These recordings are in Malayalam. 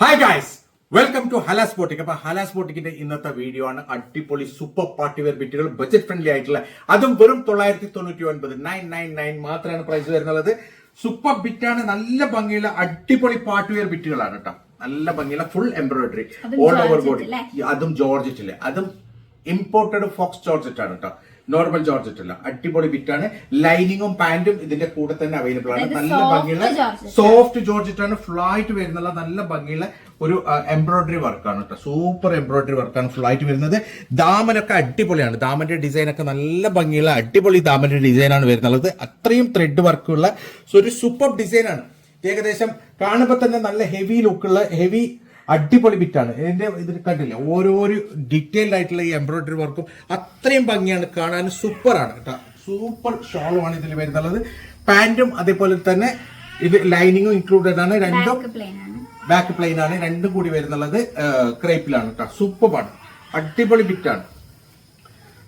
Hi guys welcome to Halas boutique അപ്പൊ ഹലാസ് ബോട്ടിക്കിന്റെ ഇന്നത്തെ വീഡിയോ ആണ് അടിപൊളി സൂപ്പർ പാർട്ടി വെയർ ബിറ്റുകൾ ബജറ്റ് ഫ്രണ്ട്ലി ആയിട്ടുള്ള. അതും വെറും തൊള്ളായിരത്തി തൊണ്ണൂറ്റി ഒൻപത് നയൻ നയൻ നയൻ മാത്രമാണ് പ്രൈസ് വരുന്നത് സൂപ്പർ ബിറ്റാണ് നല്ല ഭംഗിയുള്ള അടിപൊളി പാർട്ടി വെയർ ബിറ്റുകളാണ് കേട്ടോ. നല്ല ഭംഗിയുള്ള full embroidery all over body അതും ജോർജറ്റിൽ അതും ഇമ്പോർട്ടഡ് ഫോക്സ് ജോർജറ്റ് ആണ് കേട്ടോ. നോർമൽ ജോർജറ്റ് അല്ല അടിപൊളി ബിറ്റാണ് ലൈനിങ്ങും പാന്റും ഇതിന്റെ കൂടെ തന്നെ അവൈലബിൾ ആണ്. നല്ല ഭംഗിയുള്ള സോഫ്റ്റ് ജോർജറ്റ് ആണ് ഫ്ലൈറ്റ് വരുന്നുള്ള നല്ല ഭംഗിയുള്ള ഒരു എംബ്രോയിഡറി വർക്കാണ് കേട്ടോ. സൂപ്പർ എംബ്രോയിഡറി വർക്കാണ് ഫ്ലൈറ്റ് വരുന്നത്. ദാമനൊക്കെ അടിപൊളിയാണ്. ദാമന്റെ ഡിസൈൻ ഒക്കെ നല്ല ഭംഗിയുള്ള അടിപൊളി ദാമന്റെ ഡിസൈൻ ആണ് വരുന്നത് അത്രയും ത്രെഡ് വർക്കുള്ള ഒരു സൂപ്പർ ഡിസൈൻ ആണ്. ഏകദേശം കാണുമ്പോൾ തന്നെ നല്ല ഹെവി ലുക്കുള്ള ഹെവി അടിപൊളി ബിറ്റാണ്. എന്റെ ഇതിൽ കണ്ടില്ല? ഓരോരോ ഡീറ്റെയിൽഡ് ആയിട്ടുള്ള ഈ എംബ്രോയിഡറി വർക്കും അത്രയും ഭംഗിയാണ് കാണാൻ സൂപ്പറാണ് കേട്ടോ. സൂപ്പർ ഷോളുമാണ് ഇതിൽ വരുന്നത് പാന്റും അതേപോലെ തന്നെ ഇത് ലൈനിങ്ങും ഇൻക്ലൂഡഡ് ആണ്. രണ്ടും ബാക്ക് പ്ലെയിൻ ആണ്. ബാക്ക് പ്ലെയിൻ ആണ്. രണ്ടും കൂടി വരുന്നുള്ളത് ക്രേപ്പിലാണ് കേട്ടോ. സൂപ്പറാണ് അടിപൊളി ബിറ്റാണ്.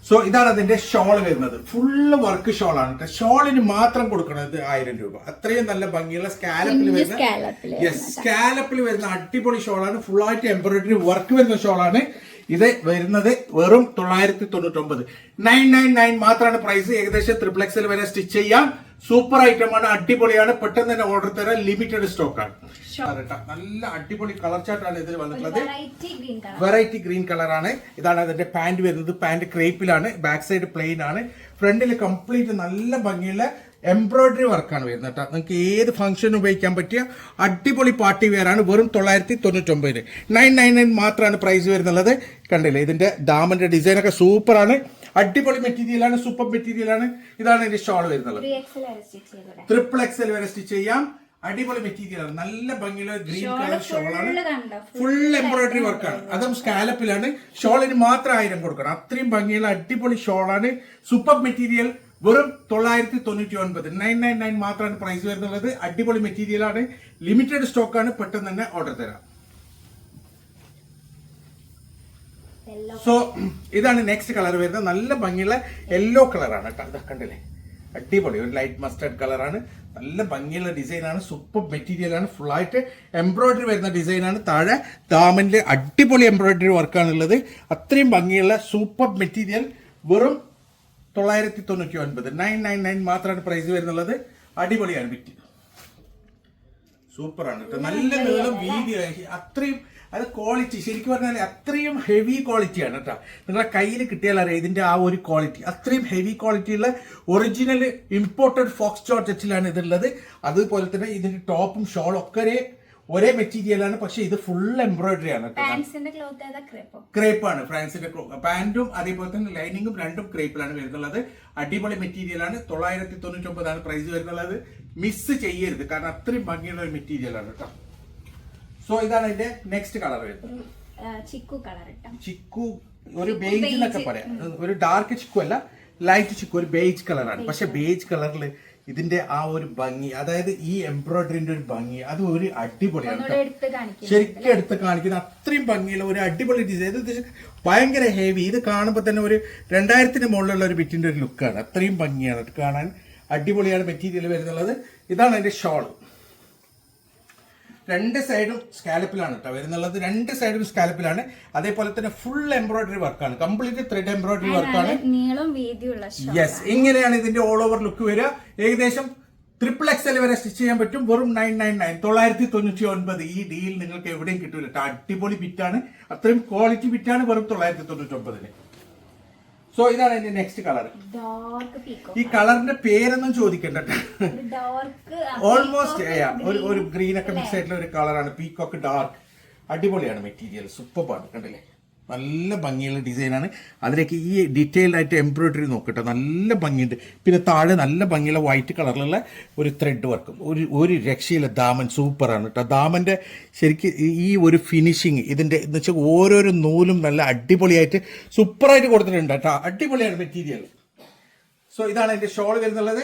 സോ ഇതാണ് അതിന്റെ ഷോൾ വരുന്നത്. ഫുള്ള് വർക്ക് ഷോളാണ് കേട്ടോ ഷോളിന് മാത്രം കൊടുക്കുന്നത് ആയിരം രൂപ. അത്രയും നല്ല ഭംഗിയുള്ള സ്കാലപ്പിൽ വരുന്ന സ്കാലപ്പിൽ വരുന്ന അടിപൊളി ഷോളാണ് ഫുൾ ആയിട്ട് എംബ്രോയിഡറി വർക്ക് വരുന്ന ഷോളാണ് ഇത് വരുന്നത് വെറും തൊള്ളായിരത്തി തൊണ്ണൂറ്റൊമ്പത് നയൻ നയൻ നയൻ മാത്രമാണ് പ്രൈസ് ഏകദേശം ത്രിപ്ലക്സിൽ വരെ സ്റ്റിച്ച് ചെയ്യാം. സൂപ്പർ ഐറ്റം ആണ്. അടിപൊളിയാണ്. പെട്ടെന്ന് തന്നെ ഓർഡർ തരാൻ ലിമിറ്റഡ് സ്റ്റോക്ക് സ്റ്റോക്കാണ് നല്ല അടിപൊളി കളർ ചാർട്ടാണ് ഇതിൽ വന്നിട്ടുള്ളത്. Variety green colour variety green കളറാണ് ഇതാണ് അതിന്റെ പാന്റ് വരുന്നത്. പാന്റ് ക്രേപ്പിലാണ് ബാക്ക് സൈഡ് പ്ലെയിൻ ആണ്. ഫ്രണ്ടിൽ കംപ്ലീറ്റ് നല്ല ഭംഗിയുള്ള എംബ്രോയിഡറി വർക്കാണ് വരുന്നത് കേട്ടോ. നിങ്ങൾക്ക് ഏത് ഫംഗ്ഷനും ഉപയോഗിക്കാൻ പറ്റിയ അടിപൊളി പാർട്ടി വെയറാണ് വെറും തൊള്ളായിരത്തി തൊണ്ണൂറ്റൊമ്പത് നയൻ നയൻ നയൻ മാത്രമാണ് പ്രൈസ് വരുന്നുള്ളത്. കണ്ടില്ലേ ഇതിന്റെ ഡാമിന്റെ ഡിസൈൻ ഒക്കെ സൂപ്പറാണ് അടിപൊളി മെറ്റീരിയലാണ് സൂപ്പർ മെറ്റീരിയലാണ് ഇതാണ് ഇതിന്റെ ഷോൾ വരുന്നത് ട്രിപ്പിൾ എക്സൽ വരെ സ്റ്റിച്ച് ചെയ്യാം. അടിപൊളി മെറ്റീരിയലാണ് നല്ല ഭംഗിയുള്ള ഗ്രീൻ കളർ ഷോളാണ് ഫുൾ എംബ്രോയിഡറി വർക്കാണ് അതും സ്കാലപ്പിലാണ് ഷോളിന് മാത്രം ആയിരം കൊടുക്കണം. അത്രയും ഭംഗിയുള്ള അടിപൊളി ഷോളാണ് സൂപ്പർ മെറ്റീരിയൽ വെറും തൊള്ളായിരത്തി തൊണ്ണൂറ്റി ഒൻപത് നയൻ നയൻ നയൻ മാത്രമാണ് പ്രൈസ് വരുന്നുള്ളത്. അടിപൊളി മെറ്റീരിയലാണ് ലിമിറ്റഡ് സ്റ്റോക്കാണ് പെട്ടെന്ന് തന്നെ ഓർഡർ തരാം. സോ ഇതാണ് നെക്സ്റ്റ് കളർ വരുന്നത്. നല്ല ഭംഗിയുള്ള യെല്ലോ കളറാണ് കേട്ടോ. കണ്ടില്ലേ? അടിപൊളി. ഒരു ലൈറ്റ് മസ്റ്റർഡ് കളറാണ് നല്ല ഭംഗിയുള്ള ഡിസൈനാണ് സൂപ്പർ മെറ്റീരിയലാണ് ഫുൾ ആയിട്ട് എംബ്രോയിഡറി വരുന്ന ഡിസൈനാണ് താഴെ ദാമനിലെ അടിപൊളി എംബ്രോയിഡറി വർക്കാണുള്ളത് അത്രയും ഭംഗിയുള്ള സൂപ്പർ മെറ്റീരിയൽ വെറും തൊള്ളായിരത്തി തൊണ്ണൂറ്റി ഒൻപത് നയൻ നയൻ നയൻ മാത്രമാണ് പ്രൈസ് വരുന്നുള്ളത്. അടിപൊളിയാണ് ബിറ്റ് സൂപ്പറാണ് കേട്ടോ. നല്ല നീളം വീതി അത്രയും അത് ക്വാളിറ്റി ശരിക്കും പറഞ്ഞാൽ അത്രയും ഹെവി ക്വാളിറ്റിയാണ് കേട്ടോ. നിങ്ങളുടെ കയ്യിൽ കിട്ടിയാൽ അറിയാം ഇതിന്റെ ആ ഒരു ക്വാളിറ്റി അത്രയും ഹെവി ക്വാളിറ്റിയുള്ള ഒറിജിനൽ ഇമ്പോർട്ടഡ് ഫോക്സ് ചോർജറ്റിലാണ് ഇതുള്ളത് അതുപോലെ തന്നെ ഇതിന്റെ ടോപ്പും ഷോളും ഒക്കെ ഒരേ മെറ്റീരിയലാണ് പക്ഷെ ഇത് ഫുൾ എംബ്രോയിഡറി ആണ് ക്രേപ്പ് ആണ് ഫ്രാൻസിന്റെ പാന്റും അതേപോലെ തന്നെ ലൈനിങ്ങും രണ്ടും ക്രേപ്പിലാണ് വരുന്നുള്ളത്. അടിപൊളി മെറ്റീരിയൽ ആണ് തൊള്ളായിരത്തി തൊണ്ണൂറ്റി ഒമ്പതാണ് പ്രൈസ് വരുന്നുള്ളത്. മിസ് ചെയ്യരുത് കാരണം അത്രയും ഭംഗിയുള്ള ഒരു മെറ്റീരിയൽ ആണ് കേട്ടോ. സോ ഇതാണ് അതിന്റെ നെക്സ്റ്റ് കളർ വരുന്നത്. ചിക്കു കളർ ചിക്കു ഒരു ബേജ് എന്നൊക്കെ പറയാം. ഒരു ഡാർക്ക് ചിക്കു അല്ല ലൈറ്റ് ചിക്കു ഒരു ബേജ് കളറാണ് പക്ഷെ ബേജ് കളറിൽ ഇതിന്റെ ആ ഒരു ഭംഗി അതായത് ഈ എംബ്രോയിഡറിന്റെ ഒരു ഭംഗി അത് ഒരു അടിപൊളിയാണ് കേട്ടോ. ശരിക്കും എടുത്ത് കാണിക്കുന്ന അത്രയും ഭംഗിയുള്ള ഒരു അടിപൊളി ഡിസൈൻ ഇത് ഇത് ഭയങ്കര ഹെവി ഇത് കാണുമ്പോൾ തന്നെ ഒരു രണ്ടായിരത്തിന് മുകളിലുള്ള ഒരു ബിറ്റിന്റെ ഒരു ലുക്കാണ് അത്രയും ഭംഗിയാണ്. ഇത് കാണാൻ അടിപൊളിയാണ് മെറ്റീരിയൽ വരുന്നുള്ളത്. ഇതാണ് അതിന്റെ ഷോൾ രണ്ട് സൈഡും സ്കാലപ്പിലാണ് കേട്ടോ വരുന്നുള്ളത്. രണ്ട് സൈഡും സ്കാലപ്പിലാണ്. അതേപോലെ തന്നെ ഫുൾ എംബ്രോയിഡറി വർക്കാണ് കംപ്ലീറ്റ് ത്രെഡ് എംബ്രോയിഡറി വർക്കാണ് നീളം വീതിയുള്ള യെസ് ഇങ്ങനെയാണ് ഇതിന്റെ ഓൾ ഓവർ ലുക്ക് വരിക. ഏകദേശം ട്രിപ്പിൾ എക്സൽ വരെ സ്റ്റിച്ച് ചെയ്യാൻ പറ്റും. വെറും നയൻ നയൻ നയൻ തൊള്ളായിരത്തി തൊണ്ണൂറ്റി ഒൻപത് ഈ ഡീൽ നിങ്ങൾക്ക് എവിടെയും കിട്ടൂല. ട്ടോ. അടിപൊളി ബിറ്റാണ് അത്രയും ക്വാളിറ്റി ബിറ്റാണ് വെറും തൊള്ളായിരത്തി തൊണ്ണൂറ്റി ഒമ്പതിന് സോ ഇതാണ് എന്റെ നെക്സ്റ്റ് കളർ ഈ കളറിന്റെ പേരൊന്നും ചോദിക്കണ്ട ഓൾമോസ്റ്റ് ഒരു ഒരു ഗ്രീൻ ഒക്കെ മിക്സ് ആയിട്ടുള്ള ഒരു കളറാണ് പീക്കോക്ക് ഡാർക്ക് അടിപൊളിയാണ് മെറ്റീരിയൽ സൂപ്പർ സൂപ്പറാണ് കണ്ടില്ലേ? നല്ല ഭംഗിയുള്ള ഡിസൈനാണ്. അതിലേക്ക് ഈ ഡീറ്റെയിൽഡ് ആയിട്ട് എംബ്രോയിഡറി നോക്കട്ടെ നല്ല ഭംഗിയുണ്ട്. പിന്നെ താഴെ നല്ല ഭംഗിയുള്ള വൈറ്റ് കളറിലുള്ള ഒരു ത്രെഡ് വർക്കും ഒരു ഒരു രക്ഷയില്ല. ദാമൻ സൂപ്പറാണ് കേട്ടോ ദാമന്റെ ശരിക്കും ഈ- ഒരു ഫിനിഷിങ് ഇതിന്റെ എന്ന് വെച്ചാൽ ഓരോരോ നൂലും നല്ല അടിപൊളിയായിട്ട് സൂപ്പറായിട്ട് കൊടുത്തിട്ടുണ്ട് കേട്ടോ അടിപൊളിയാണ് മെറ്റീരിയൽ സോ ഇതാണ് എന്റെ ഷോൾ വരുന്നുള്ളത്.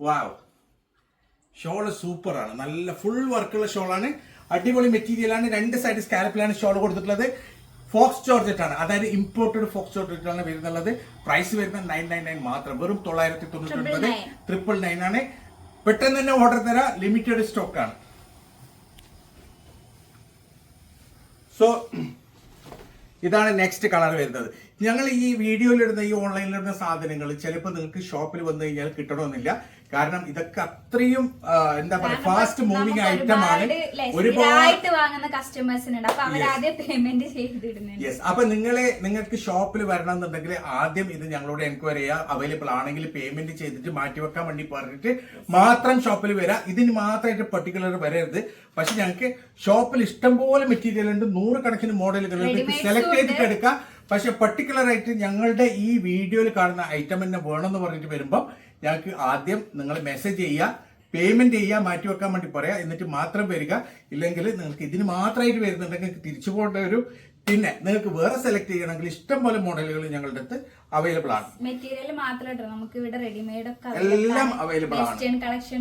വാവ് ഷോൾ സൂപ്പറാണ് നല്ല ഫുൾ വർക്കുള്ള ഷോളാണ് അടിപൊളി മെറ്റീരിയലാണ്. രണ്ട് സൈഡ് സ്കാലപ്പിലാണ് ഷോൾ കൊടുത്തിട്ടുള്ളത്. ഫോക്സ് ജോർജറ്റ് ആണ്. അതായത് ഇമ്പോർട്ടഡ് ഫോക്സ് ജോർജറ്റ് ആണ് വരുന്നുള്ളത്. പ്രൈസ് വരുന്നത് നയൻ നയൻ നയൻ മാത്രം. വെറും തൊള്ളായിരത്തി തൊണ്ണൂറ്റി ഒൻപത്. ട്രിപ്പിൾ നയൻ ആണ്. പെട്ടെന്ന് തന്നെ ഓർഡർ തരാം. ലിമിറ്റഡ് സ്റ്റോക്ക് ആണ്. സോ ഇതാണ് നെക്സ്റ്റ് കളർ വരുന്നത്. ഞങ്ങൾ ഈ വീഡിയോയിലിടുന്ന ഈ ഓൺലൈനിലിടുന്ന സാധനങ്ങൾ ചിലപ്പോൾ നിങ്ങൾക്ക് ഷോപ്പിൽ വന്നു കഴിഞ്ഞാൽ കിട്ടണമെന്നില്ല. കാരണം ഇതൊക്കെ അത്രയും എന്താ പറയുക ഫാസ്റ്റ് മൂവിങ് ഐറ്റം ആണ് ഒരുപാട് വാങ്ങുന്ന കസ്റ്റമേഴ്സിനുണ്ട് അപ്പൊ അവരാദ്യം പേയ്മെന്റ് ചെയ്തിടുന്നുണ്ട്. യെസ് അപ്പൊ നിങ്ങളെ നിങ്ങൾക്ക് ഷോപ്പിൽ വരണം എന്നുണ്ടെങ്കിൽ ആദ്യം ഇത് ഞങ്ങളോട് എൻക്വയറി ചെയ്യുക. അവൈലബിൾ ആണെങ്കിൽ പേയ്മെന്റ് ചെയ്തിട്ട് മാറ്റിവെക്കാൻ വേണ്ടി പറഞ്ഞിട്ട് മാത്രം ഷോപ്പിൽ വരാം. ഇതിന് മാത്രമായിട്ട് പെർട്ടിക്കുലർ വരരുത്. പക്ഷെ ഞങ്ങൾക്ക് ഷോപ്പിൽ ഇഷ്ടംപോലെ മെറ്റീരിയൽ ഉണ്ട്. നൂറുകണക്കിന് മോഡലുകൾ സെലക്ട് ചെയ്തിട്ട് എടുക്കാം. പക്ഷെ പർട്ടിക്കുലർ ആയിട്ട് ഞങ്ങളുടെ ഈ വീഡിയോയിൽ കാണുന്ന ഐറ്റം തന്നെ വേണമെന്ന് പറഞ്ഞിട്ട് വരുമ്പോൾ ഞങ്ങൾക്ക് ആദ്യം നിങ്ങൾ മെസ്സേജ് ചെയ്യുക പേയ്മെന്റ് ചെയ്യുക മാറ്റി വെക്കാൻ വേണ്ടി പറയാം. എന്നിട്ട് മാത്രം വരിക. ഇല്ലെങ്കിൽ നിങ്ങൾക്ക് ഇതിന് മാത്രമായിട്ട് വരുന്നുണ്ടെങ്കിൽ തിരിച്ചു പോകേണ്ട ഒരു പിന്നെ നിങ്ങൾക്ക് വേറെ സെലക്ട് ചെയ്യണമെങ്കിൽ ഇഷ്ടം പോലെ മോഡലുകൾ ഞങ്ങളുടെ അടുത്ത് അവൈലബിൾ ആണ്. മെറ്റീരിയൽ മാത്രമല്ല നമുക്ക് ഇവിടെ റെഡിമെയ്ഡ് ഒക്കെ എല്ലാം അവൈലബിൾ ആണ്.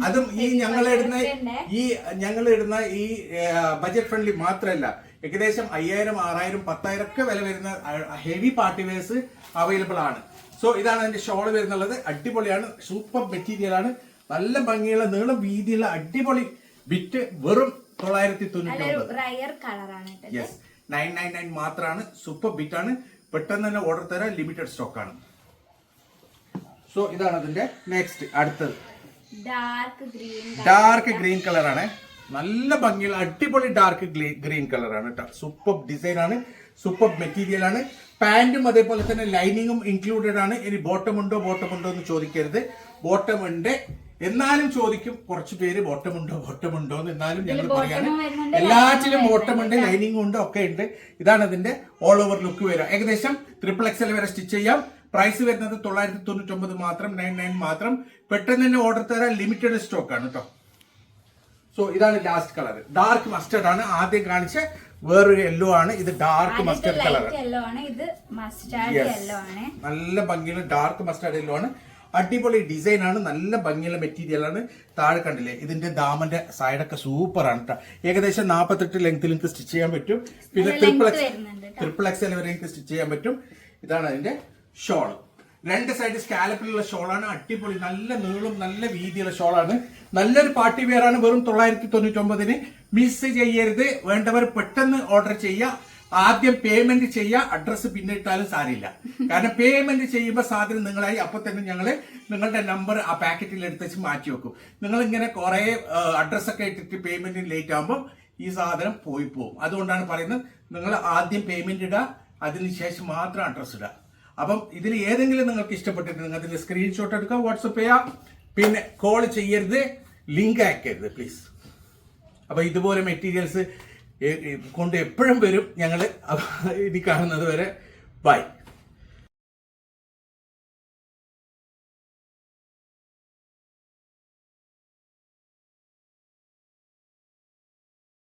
അതും ഈ ഞങ്ങൾ ഇടുന്ന ഈ ഞങ്ങൾ ഇടുന്ന ഈ ബജറ്റ് ഫ്രണ്ട്ലി മാത്രമല്ല ഏകദേശം അയ്യായിരം ആറായിരം പത്തായിരം ഒക്കെ വില വരുന്ന ഹെവി പാർട്ടി വെയർസ് അവൈലബിൾ ആണ്. സോ ഇതാണ് അതിന്റെ ഷോൾ വരുന്നുള്ളത്. അടിപൊളിയാണ്. സൂപ്പർ മെറ്റീരിയൽ ആണ്. നല്ല ഭംഗിയുള്ള നീളം വീതിയുള്ള അടിപൊളി ബിറ്റ് വെറും തൊള്ളായിരത്തി തൊണ്ണൂറ്റി യെസ് നയൻ നയൻ നയൻ മാത്രമാണ് സൂപ്പർ ബിറ്റ് ആണ് പെട്ടെന്ന് തന്നെ ഓർഡർ തരാൻ ലിമിറ്റഡ് സ്റ്റോക്ക് ആണ്. സോ ഇതാണ് അതിന്റെ നെക്സ്റ്റ് അടുത്തത്. ഡാർക്ക് ഗ്രീൻ ഡാർക്ക് ഗ്രീൻ കളറാണ് നല്ല ഭംഗിയുള്ള അടിപൊളി ഡാർക്ക് ഗ്രീൻ കളറാണ് കേട്ടോ. സൂപ്പർ ഡിസൈൻ ആണ് സൂപ്പർ മെറ്റീരിയൽ ആണ്. പാന്റും അതേപോലെ തന്നെ ലൈനിങ്ങും ഇൻക്ലൂഡഡ് ആണ്. ഇനി ബോട്ടം ഉണ്ടോ ബോട്ടം ഉണ്ടോ എന്ന് ചോദിക്കരുത്. ബോട്ടം ഉണ്ട് എന്നാലും ചോദിക്കും കുറച്ച് പേര് ബോട്ടമുണ്ടോ ബോട്ടമുണ്ടോ ബോട്ടം ഉണ്ടോ എന്ന് എന്നാലും ഞങ്ങൾ പറയാം പറയാണ് എല്ലാറ്റിലും ബോട്ടമുണ്ട് ലൈനിങ് ഉണ്ട് ഒക്കെ ഉണ്ട്. ഇതാണ് അതിന്റെ ഓൾ ഓവർ ലുക്ക് വരിക. ഏകദേശം ട്രിപ്പിൾ എക്സൽ വരെ സ്റ്റിച്ച് ചെയ്യാം. പ്രൈസ് വരുന്നത് തൊള്ളായിരത്തി തൊണ്ണൂറ്റൊമ്പത് മാത്രം നയൻ നയൻ മാത്രം. പെട്ടെന്ന് തന്നെ ഓർഡർ തരാൻ ലിമിറ്റഡ് സ്റ്റോക്ക് ആണ് കേട്ടോ സോ ഇതാണ് ലാസ്റ്റ് കളർ ഡാർക്ക് മസ്റ്റർഡ് ആണ് ആദ്യം കാണിച്ച വേറൊരു യെല്ലോ ആണ്. ഇത് dark mustard colour light yellow ആണ്. ഇത് മസ്റ്റാർഡ് യെല്ലോ ആണ്. നല്ല ഭംഗിയുള്ള ഡാർക്ക് മസ്റ്റർഡ് യെല്ലോ ആണ്. അടിപൊളി ഡിസൈൻ ആണ് നല്ല ഭംഗിയുള്ള മെറ്റീരിയലാണ് താഴെ കണ്ടില്ലേ ഇതിന്റെ ദാമന്റെ സൈഡൊക്കെ സൂപ്പർ ആണ് കേട്ടോ ഏകദേശം നാൽപ്പത്തെട്ട് ലെങ്ത്തിൽ നിങ്ങൾക്ക് സ്റ്റിച്ച് ചെയ്യാൻ പറ്റും. പിന്നെ ട്രിപ്പിൾ എക്സ്. ട്രിപ്പിൾ എക്സ് വരെ നിങ്ങൾക്ക് സ്റ്റിച്ച് ചെയ്യാൻ പറ്റും. ഇതാണ് അതിന്റെ ഷോൾ രണ്ട് സൈഡ് സ്കാലപ്പിലുള്ള ഷോളാണ് അടിപൊളി നല്ല നീളും നല്ല വീതിയുള്ള ഷോളാണ് നല്ലൊരു പാർട്ടി വെയർ ആണ്. വെറും തൊള്ളായിരത്തി തൊണ്ണൂറ്റി ഒമ്പതിന് മിസ് ചെയ്യരുത്. വേണ്ടവർ പെട്ടെന്ന് ഓർഡർ ചെയ്യുക. ആദ്യം പേയ്മെന്റ് ചെയ്യുക അഡ്രസ്സ് പിന്നെ ഇട്ടാലും സാരില്ല കാരണം പേയ്മെന്റ് ചെയ്യുമ്പോൾ സാധനം നിങ്ങളായി അപ്പൊ തന്നെ ഞങ്ങൾ നിങ്ങളുടെ നമ്പർ ആ പാക്കറ്റിൽ എടുത്തേച്ച് മാറ്റി വെക്കും. നിങ്ങൾ ഇങ്ങനെ കുറെ അഡ്രസ്സൊക്കെ ഇട്ടിട്ട് പേയ്മെന്റ് ലേറ്റ് ആകുമ്പോൾ ഈ സാധനം പോയി പോകും അതുകൊണ്ടാണ് പറയുന്നത് നിങ്ങൾ ആദ്യം പേയ്മെന്റ് ഇടുക അതിനുശേഷം മാത്രം അഡ്രസ്സ് ഇടുക അപ്പം ഇതിൽ ഏതെങ്കിലും നിങ്ങൾക്ക് ഇഷ്ടപ്പെട്ടിട്ട് നിങ്ങൾ അതിന്റെ സ്ക്രീൻഷോട്ട് എടുക്കുക വാട്സപ്പ് ചെയ്യാം. പിന്നെ കോൾ ചെയ്യരുത് ലിങ്ക് അയക്കരുത് പ്ലീസ് അപ്പൊ ഇതുപോലെ മെറ്റീരിയൽസ് കൊണ്ട് എപ്പോഴും വരും ഞങ്ങൾ ഇനി കാണുന്നത് വരെ ബൈ.